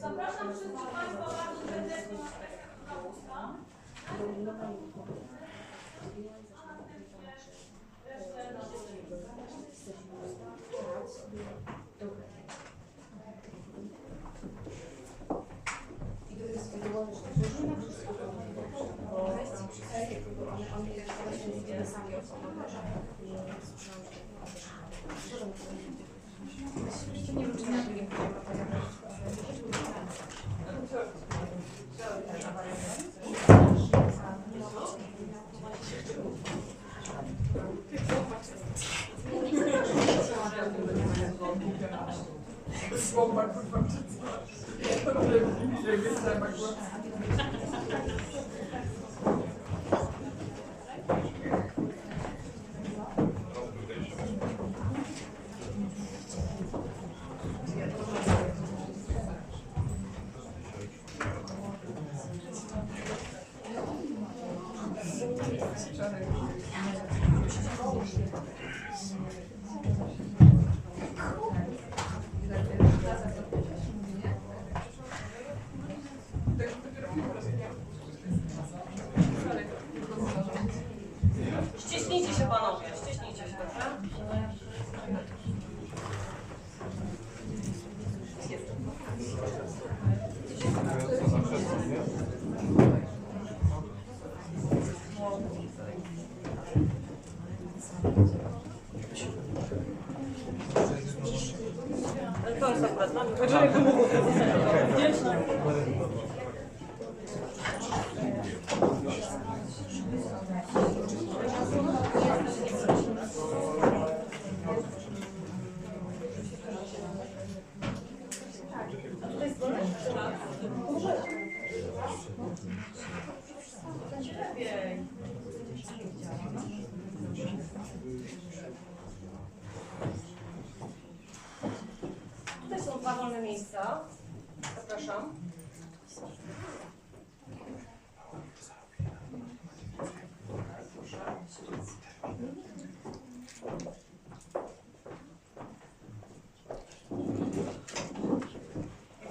Zapraszam wszystkich Państwa bardzo serdecznie na Das war mal gut beim Titel. Und der Blümchen, der geht einmal kurz. Ścieśnijcie się panowie, ścieśnijcie się, Tutaj są dwa wolne miejsca. Zapraszam.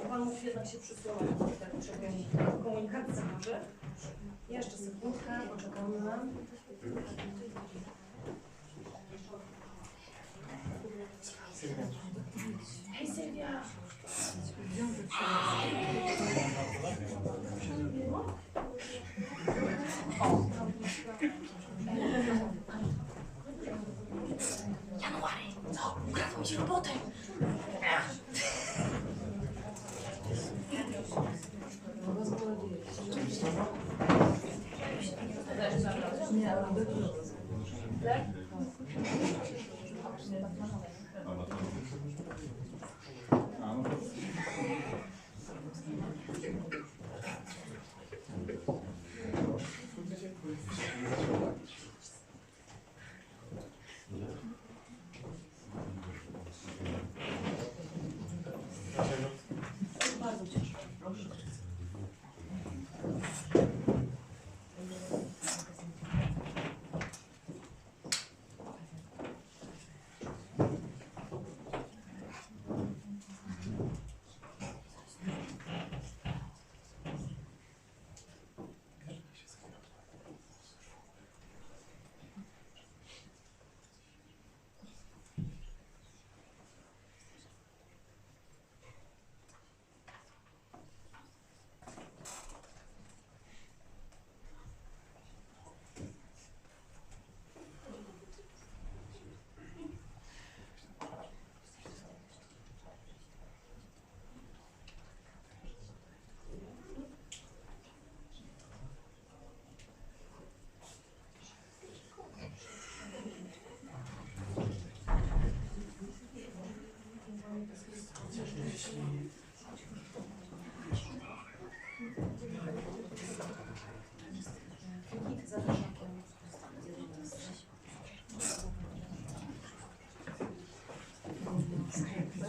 Pan musi jednak się przysyłać, bo tak potrzebujemy komunikacji może. Hej Sylwia! January, co? Ukradł mi ci robotę! Bardzo Merci.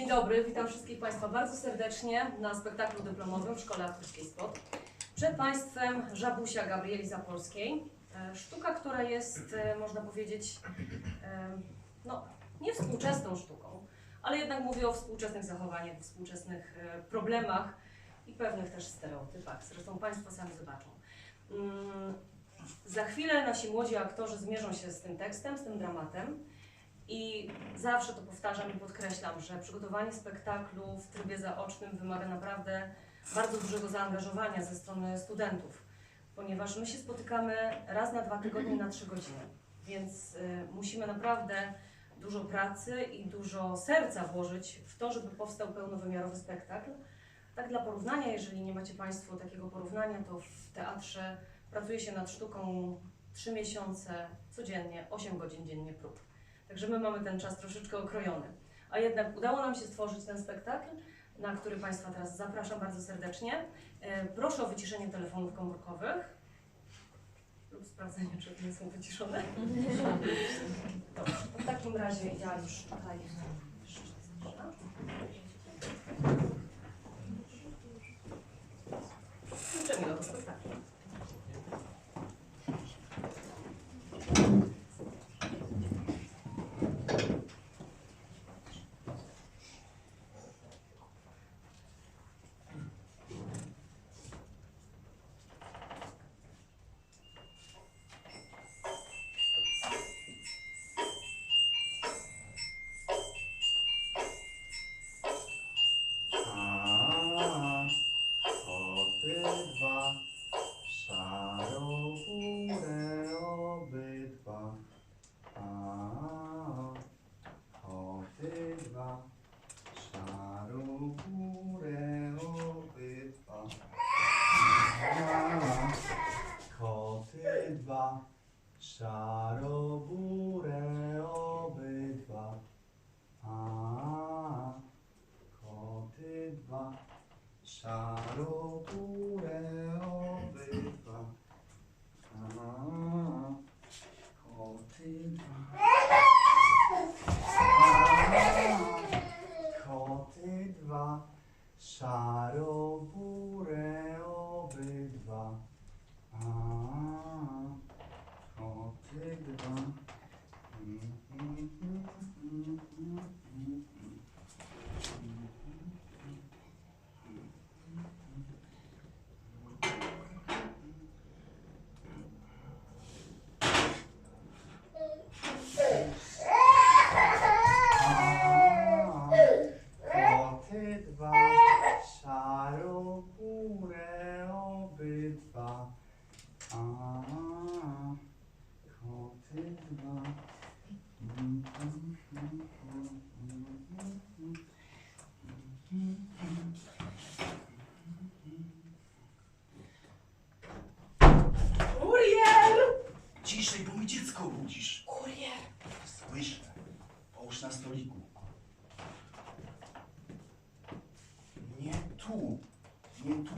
Dzień dobry, witam wszystkich Państwa bardzo serdecznie na spektaklu dyplomowym w Szkole Aktorskiej SPOT. Przed Państwem Żabusia Gabrieli Zapolskiej. E, Sztuka, która jest, e, można powiedzieć, e, no, nie współczesną sztuką, ale jednak mówię o współczesnych zachowaniach, współczesnych problemach i pewnych też stereotypach. Zresztą Państwo sami zobaczą. Mm, Za chwilę nasi młodzi aktorzy zmierzą się z tym tekstem, z tym dramatem. I zawsze to powtarzam i podkreślam, że przygotowanie spektaklu w trybie zaocznym wymaga naprawdę bardzo dużego zaangażowania ze strony studentów, ponieważ my się spotykamy raz na dwa tygodnie na trzy godziny, więc y, musimy naprawdę dużo pracy i dużo serca włożyć w to, żeby powstał pełnowymiarowy spektakl. Tak dla porównania, jeżeli nie macie Państwo takiego porównania, to w teatrze pracuje się nad sztuką trzy miesiące codziennie, 8 godzin dziennie prób. Także my mamy ten czas troszeczkę okrojony. A jednak udało nam się stworzyć ten spektakl, na który Państwa teraz zapraszam bardzo serdecznie. E, Proszę o wyciszenie telefonów komórkowych lub sprawdzenie, czy nie są wyciszone. Dobrze, to w takim razie ja już tutaj jeszcze zaczynam.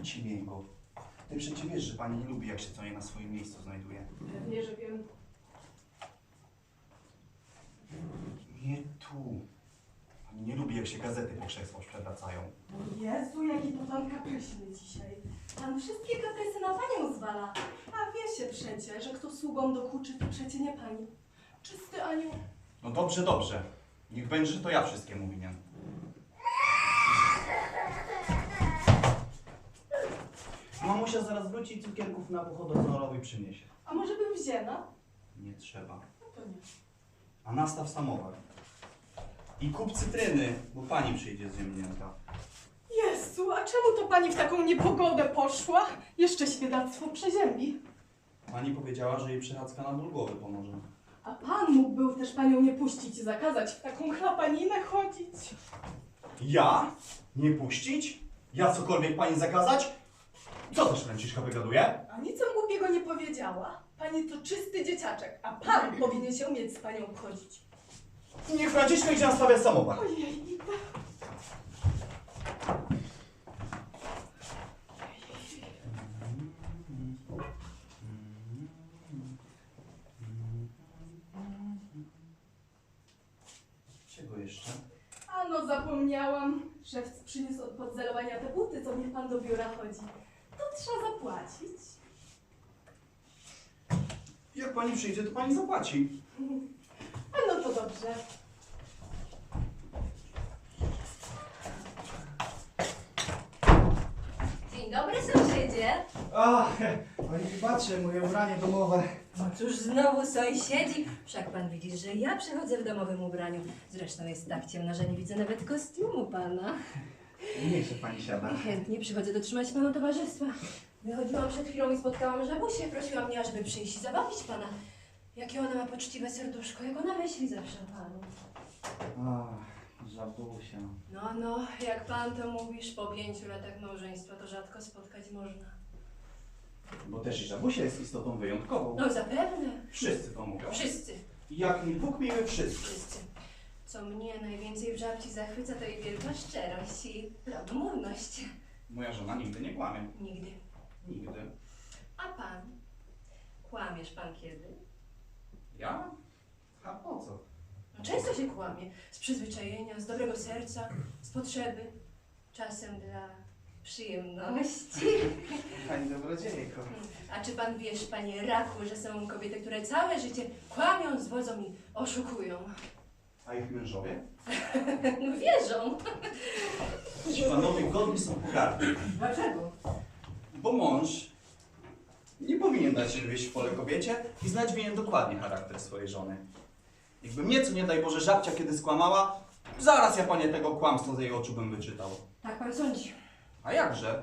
Tu, Ciemięgo. Ty przecież wiesz, że pani nie lubi, jak się co nie na swoim miejscu znajduje. Pewnie, że wiem. Nie tu. Pani nie lubi, jak się gazety po krzesłach przewracają. Jezu, jaki to pan kapryśny dzisiaj. Pan wszystkie kaprysy na panią zwala. A wie się przecie, że kto sługom dokuczy, to przecie nie pani. Czysty anioł. No dobrze, dobrze. Niech będzie, że to ja wszystkiemu winien. Mamusia zaraz wróci i cukierków na pochodoworowi przyniesie. A może bym wzięła? Nie trzeba. No to nie. A nastaw samowar. I kup cytryny, bo pani przyjdzie z ziemnięta. Jezu, a czemu to pani w taką niepogodę poszła? Jeszcze świadactwo przeziębi. Pani powiedziała, że jej przechadzka na ból głowy pomoże. A pan mógł był też panią nie puścić i zakazać w taką chlapaninę chodzić. Ja? Nie puścić? Ja cokolwiek pani zakazać? Co też Franciszka wygaduje? A nic głupiego nie powiedziała. Pani to czysty dzieciaczek, a pan powinien się umieć z panią obchodzić. Niech Franciszka idzie nastawiać samowar. Ojej, idę. Czego jeszcze? A no zapomniałam. Szef przyniósł od podzelowania te buty, co mnie pan do biura chodzi. To trzeba zapłacić. Jak pani przyjdzie, to pani zapłaci. A no to dobrze. Dzień dobry sąsiedzie. Ach, pani wybaczy moje ubranie domowe. No cóż, znowu sąsiedzi. Wszak pan widzi, że ja przychodzę w domowym ubraniu. Zresztą jest tak ciemno, że nie widzę nawet kostiumu pana. Niech się pani siada. Chętnie przychodzę dotrzymać panu towarzystwa. Wychodziłam przed chwilą i spotkałam żabusię. Prosiła mnie, ażeby przyjść i zabawić pana. Jakie ona ma poczciwe serduszko, jak ona myśli zawsze o panu. Ach, żabusia. No, no, jak pan to mówisz, po pięciu latach małżeństwa to rzadko spotkać można. Bo też i żabusia jest istotą wyjątkową. No zapewne. Wszyscy to mówią. Wszyscy. Jak mi Bóg miły wszyscy. Wszyscy. Co mnie najwięcej w żabci zachwyca, to jej wielka szczerość i prawdomówność. Moja żona nigdy nie kłamie. Nigdy. Nigdy. A pan? Kłamiesz pan kiedy? Ja? A po co? No, często się kłamie. Z przyzwyczajenia, z dobrego serca, z potrzeby. Czasem dla przyjemności. Pani dobrodziejko. A czy pan wiesz, panie Raku, że są kobiety, które całe życie kłamią, zwodzą i oszukują? A ich mężowie? No wierzą. Panowie godni są pogardy. Dlaczego? Bo mąż nie powinien dać się wieść w pole kobiecie i znać winien dokładnie charakter swojej żony. Jakby mnie, co nie daj Boże, żabcia kiedy skłamała, zaraz ja panie tego kłamstwa z jej oczu bym wyczytał. Tak pan sądzi. A jakże?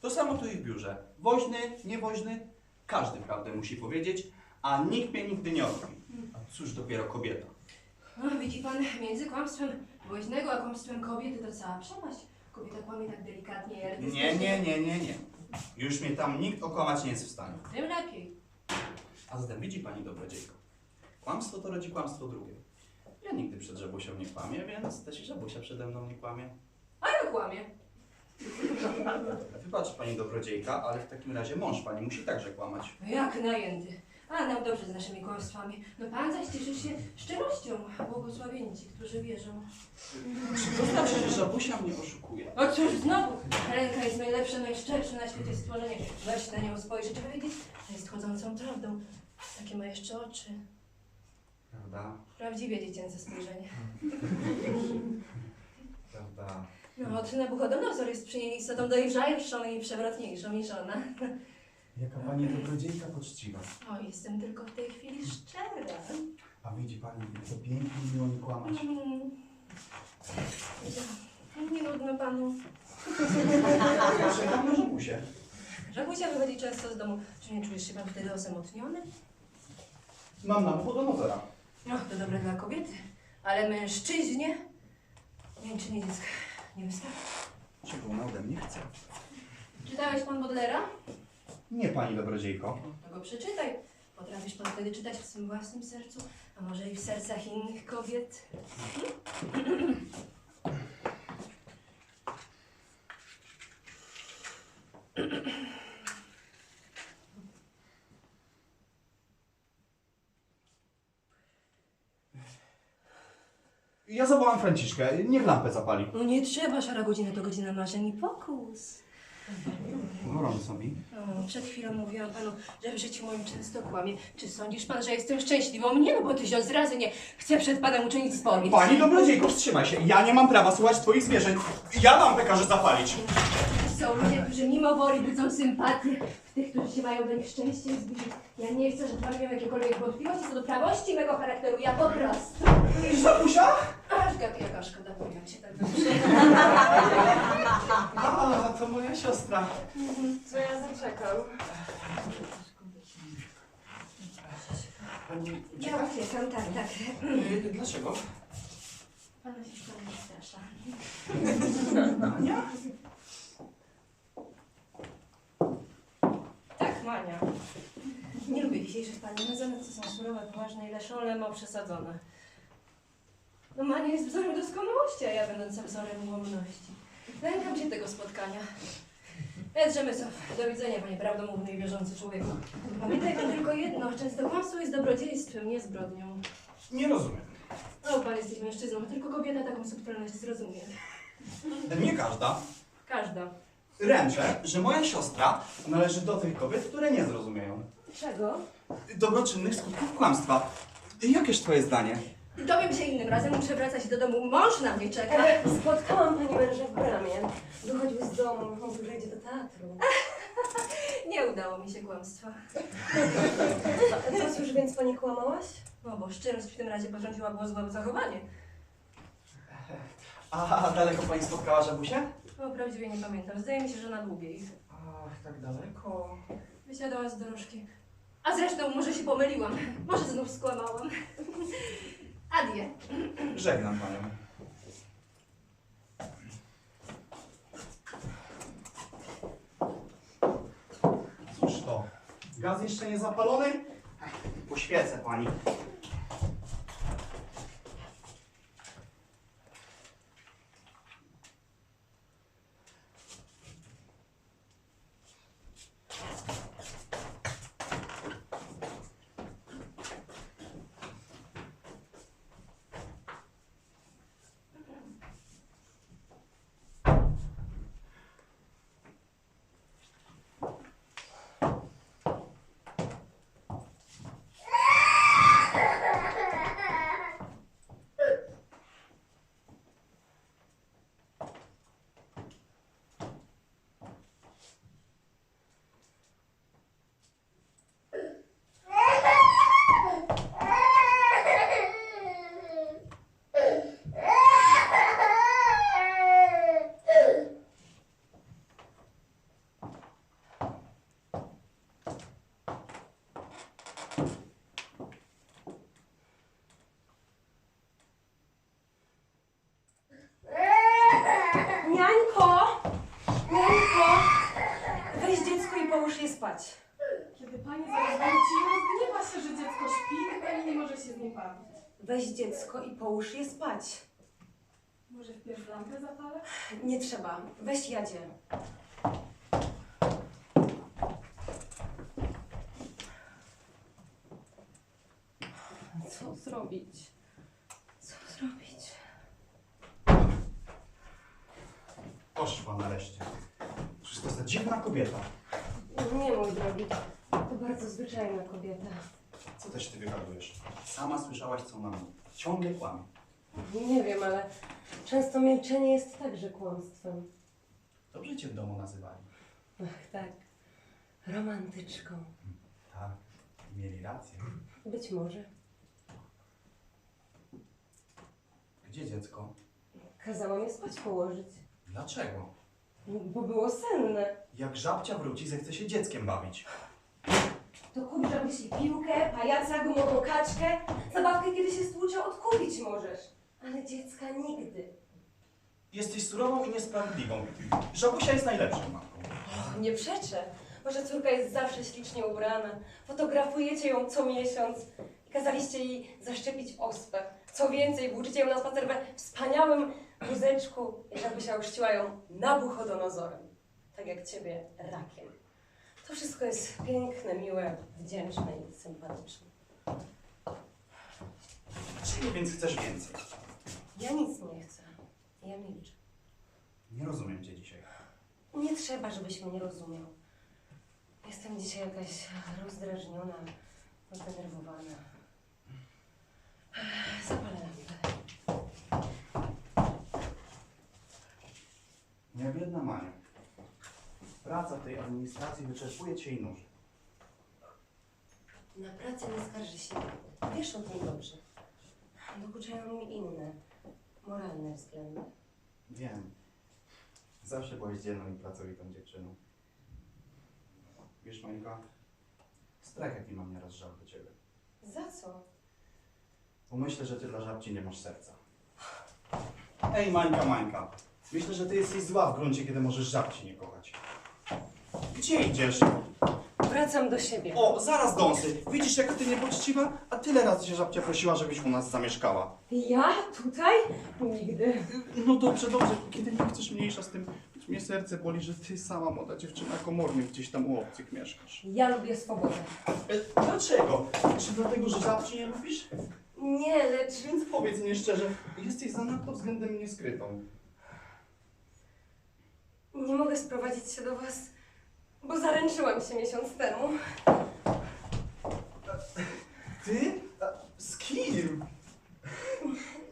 To samo tu i w biurze. Woźny, niewoźny, każdy prawdę musi powiedzieć, a nikt mnie nigdy nie odkrył. A cóż dopiero kobieta. Widzi pan, między kłamstwem woźnego a kłamstwem kobiety to cała przepaść. Kobieta kłamie tak delikatnie i Nie, nie, nie, nie, nie. Już mnie tam nikt okłamać nie jest w stanie. Tym lepiej. A zatem widzi pani dobrodziejko. Kłamstwo to rodzi kłamstwo drugie. Ja nigdy przed żabusią nie kłamię, więc też i żabusia przede mną nie kłamie. A ja kłamie. Wybacz pani dobrodziejka, ale w takim razie mąż pani musi także kłamać. No jak najęty. A nam dobrze z naszymi kłamstwami. No pan zaś cieszy się szczerością. Błogosławieni ci, którzy wierzą. Czy to znaczy, że żabusia mnie oszukuje? O cóż, znowu! Ręka jest najlepsze, najszczersze na świecie stworzenie. Weź na nią spojrzeć, żeby wiedzieć, że jest chodzącą prawdą. Takie ma jeszcze oczy. Prawda? Prawdziwie dziecięce spojrzenie. Prawda. No, od Nabuchodonozor jest przy niej istotą dojrzalszą i przewrotniejszą niż ona. Jaka pani dobrodziejka poczciwa. O, jestem tylko w tej chwili szczera. A widzi pani, jak to pięknie i miło nie kłamać. Mm. Nie nudno panu. Ja czekam na żabusię. Żabusia wychodzi często z domu. Czy nie czujesz się pan wtedy osamotniony? Mam na Nabuchodonozora. No, to dobre dla kobiety. Ale mężczyźnie mięczenie dziecka nie wystarczy. Czego ona ode mnie chce? Czytałeś pan Bodlera? Nie pani dobrodziejko. To go przeczytaj. Potrafisz pan wtedy czytać w swym własnym sercu, a może i w sercach innych kobiet? Ja zawołam Franciszkę, niech lampę zapali. No nie trzeba, szara godzina to godzina marzeń i pokus. Gorąco mi. No, przed chwilą mówiłam panu, że w życiu moim często kłamie. Czy sądzisz pan, że jestem szczęśliwą? Nie, no bo tysiąc razy nie. Chcę przed panem uczynić spowiedź. Pani dobrodziejko, wstrzymaj się. Ja nie mam prawa słuchać twoich zwierzeń. Ja lampę każę zapalić. Są ludzie, którzy mimo woli budzą sympatię w tych, którzy się mają do nich szczęście zbliżyć. Ja nie chcę, żeby pan miał jakiekolwiek wątpliwości co do prawości mego charakteru. Ja po prostu. Żabusia? Jak, jaka szkoda, mówiłam się tak. A, to moja siostra. Co ja zaczekał? Pani Ja uciekam, tak, tak. Yy, Dlaczego? Pana siostra nie strasza. Ania? Tak, Mania. Nie lubię dzisiejszych pań. One zanadto są surowe, poważne i Leszole ma przesadzone. No Mania jest wzorem doskonałości, a ja będąca wzorem ułomności. Lękam się tego spotkania. Edrze Mysow, do widzenia, panie prawdomówny i wierzący człowieku. Pamiętaj pan tylko jedno, często kłamstwo jest dobrodziejstwem, nie zbrodnią. Nie rozumiem. O, pan jesteś mężczyzną, tylko kobieta taką subtelność zrozumie. Nie każda. Każda. Ręczę, że moja siostra należy do tych kobiet, które nie zrozumieją. Czego? Dobroczynnych skutków kłamstwa. Jakież twoje zdanie? Dowiem się innym razem, muszę wracać do domu. Mąż na mnie czeka. E, spotkałam pani męża w bramie. Wychodził z domu, że idzie do teatru. Nie udało mi się kłamstwa. A co, już więc pani kłamałaś? No bo szczerość w tym razie porządziła było złe zachowanie. A daleko pani spotkała żabusię? No prawdziwie nie pamiętam. Zdaje mi się, że na długiej. Ach, tak daleko. Wysiadała z dorożki. A zresztą może się pomyliłam. Może znów skłamałam. Adie. Żegnam panią. Cóż to? Gaz jeszcze nie zapalony? Ech, Poświecę pani. Niańko! Niańko! Weź dziecko i połóż je spać. Kiedy pani zaraz wróci, rozgniewa się, że dziecko śpi i pani nie może się z nim bawić. Weź dziecko i spać. Może wpierw lampę zapalę? Nie trzeba. Weź jadzie. Co zrobić? Co zrobić? Poszła nareszcie. Cóż to za dziwna kobieta. Nie, mój drogi. To bardzo zwyczajna kobieta. Co też ty wygadujesz? Sama słyszałaś, co ona mówi. Ciągle kłamie. Nie wiem, ale często milczenie jest także kłamstwem. Dobrze cię w domu nazywali. Ach, tak. Romantyczką. Tak, mieli rację. Być może. Gdzie dziecko? Kazałam je spać położyć. Dlaczego? Bo było senne. Jak żabcia wróci, zechce się dzieckiem bawić. To kup żabusi piłkę, pajaca, gumową kaczkę. Zabawkę, kiedy się stłucze, odkupić możesz. Ale dziecka nigdy. Jesteś surową i niesprawiedliwą. Żabusia jest najlepszą matką. Nie przeczę. Wasza córka jest zawsze ślicznie ubrana. Fotografujecie ją co miesiąc. I kazaliście jej zaszczepić ospę. Co więcej, włóczycie ją na spacer we wspaniałym wózeczku. I żabusia ochrzciła ją Nabuchodonozorem. Tak jak ciebie rakiem. To wszystko jest piękne, miłe, wdzięczne i sympatyczne. Czego więc chcesz więcej? Ja nic nie chcę. Ja milczę. Nie rozumiem cię dzisiaj. Nie trzeba, żebyś mnie rozumiał. Jestem dzisiaj jakaś rozdrażniona, zdenerwowana. Zapalę lampę. Nie biedna Mania. Praca w tej administracji wyczerpuje cię i nuży. Na pracę nie skarży się. Wiesz o tym dobrze. Dokuczają mi inne, moralne względy. Wiem. Zawsze byłeś dzielną i pracowitą dziewczyną. Wiesz, Monika, strach jaki mam nieraz żal do ciebie. Za co? Bo myślę, że ty dla żabci nie masz serca. Ej, Mańka, Mańka. Myślę, że ty jesteś zła w gruncie, kiedy możesz żabci nie kochać. Gdzie idziesz? Wracam do siebie. O, zaraz dąsy. Widzisz, jaka ty niepoczciwa? A tyle razy się żabcia prosiła, żebyś u nas zamieszkała. Ja? Tutaj? Nigdy. No dobrze, dobrze. Kiedy nie chcesz mniejsza z tym, choć mnie serce boli, że ty sama młoda dziewczyna komornie gdzieś tam u obcych mieszkasz. Ja lubię swobodę. E, dlaczego? Czy dlatego, że żabci nie lubisz? Nie, lecz Więc powiedz mnie szczerze, jesteś zanadto względem mnie skrytą. nie mogę sprowadzić się do was, bo zaręczyłam się miesiąc temu. Ty? A, Z kim?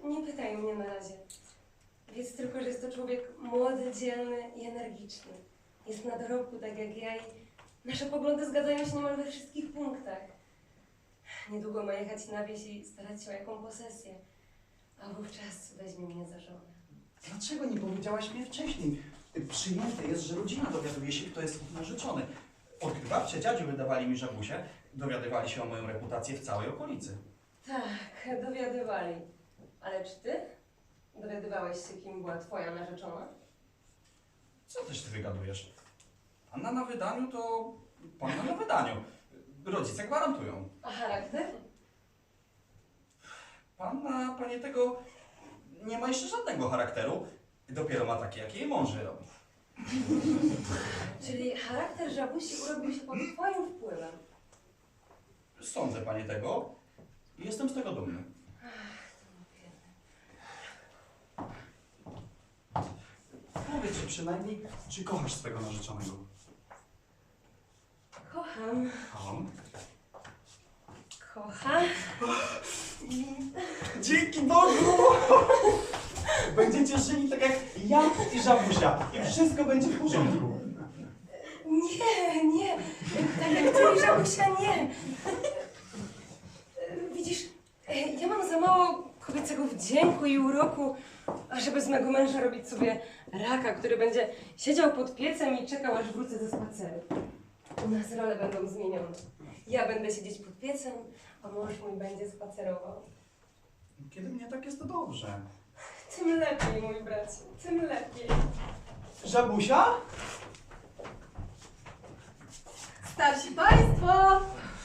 Nie pytaj mnie na razie. Wiedz tylko, że jest to człowiek młody, dzielny i energiczny. Jest na dorobku tak jak ja i nasze poglądy zgadzają się niemal we wszystkich punktach. Niedługo ma jechać na wieś i starać się o jaką posesję, a wówczas weźmie mnie za żonę. Dlaczego nie powiedziałaś mi wcześniej? Przyjęte jest, że rodzina dowiaduje się, kto jest narzeczony. Odkąd babcia, dziadziu wydawali mi żabusie, dowiadywali się o moją reputację w całej okolicy. Tak, dowiadywali. Ale czy ty dowiadywałeś się, kim była twoja narzeczona? Co też ty wygadujesz? Panna na wydaniu to panna na wydaniu. Rodzice gwarantują. A charakter? Panna, panie tego, nie ma jeszcze żadnego charakteru. Dopiero ma taki, jaki jej mąż robi. Czyli charakter żabusi urobił się pod twoim wpływem. Sądzę, panie tego. I jestem z tego dumny. Powiedz mi przynajmniej, czy kochasz swego narzeczonego? Kocham, Kocham. kocham. Dzięki Bogu! Będziecie żyli tak jak ja i żabusia. I wszystko będzie w porządku. Nie, nie, tak jak ty i żabusia, nie. Widzisz, ja mam za mało kobiecego wdzięku i uroku, ażeby z mego męża robić sobie raka, który będzie siedział pod piecem i czekał, aż wrócę ze spaceru. U nas role będą zmienione. Ja będę siedzieć pod piecem, a mąż mój będzie spacerował. Kiedy mnie tak jest, to dobrze. Tym lepiej, mój bracie, tym lepiej. Żabusia? Starsi Państwo!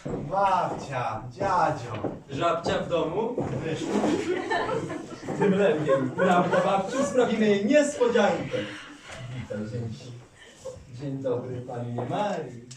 Babcia, dziadzio. Żabcia w domu? Wyszło. Tym lepiej, prawda babciu? Sprawimy jej niespodziankę. Witam, dzień, dzień dobry pani Marii.